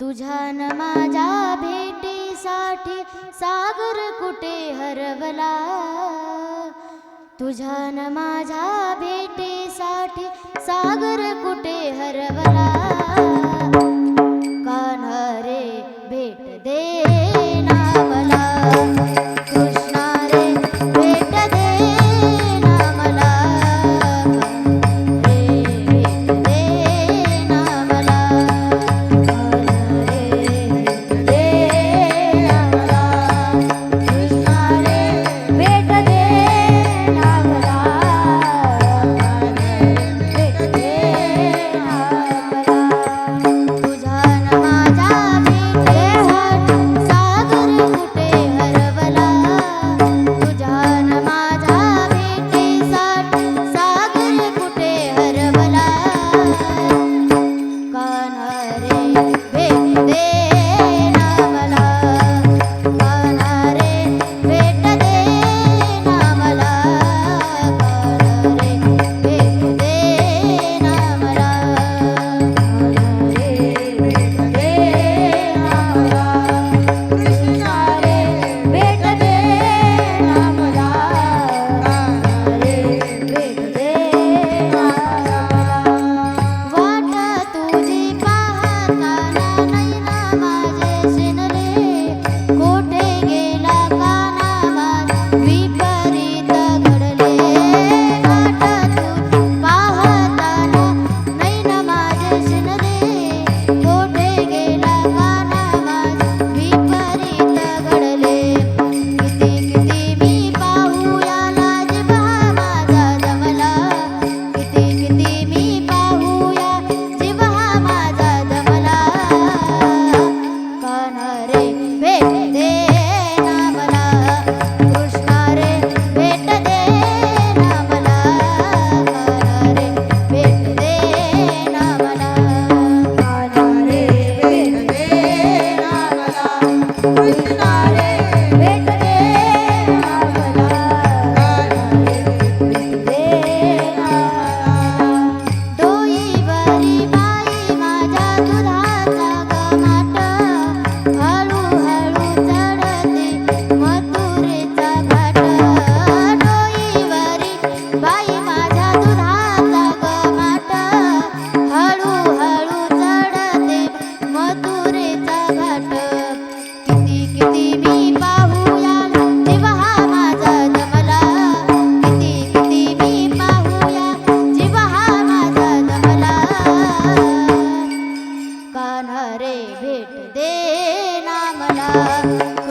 तुझ्या न माझ्या भेटीसाठी सागर कुठे हरवला? तुझ्या न माझ्या भेटीसाठी सागर कुठे हरवला?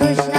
खुश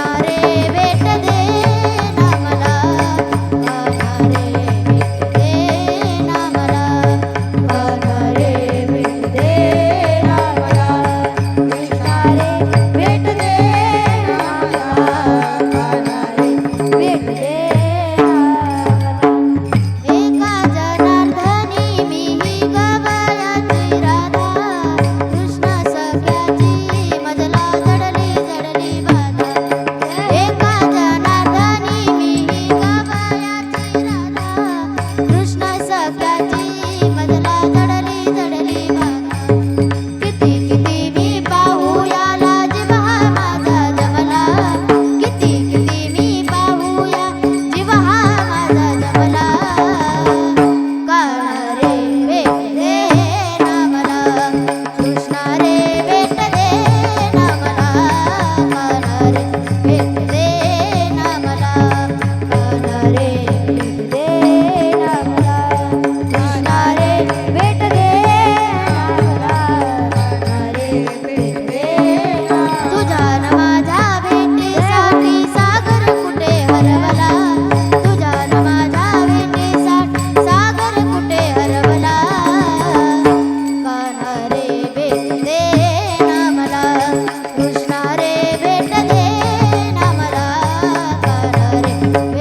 my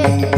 Thank you.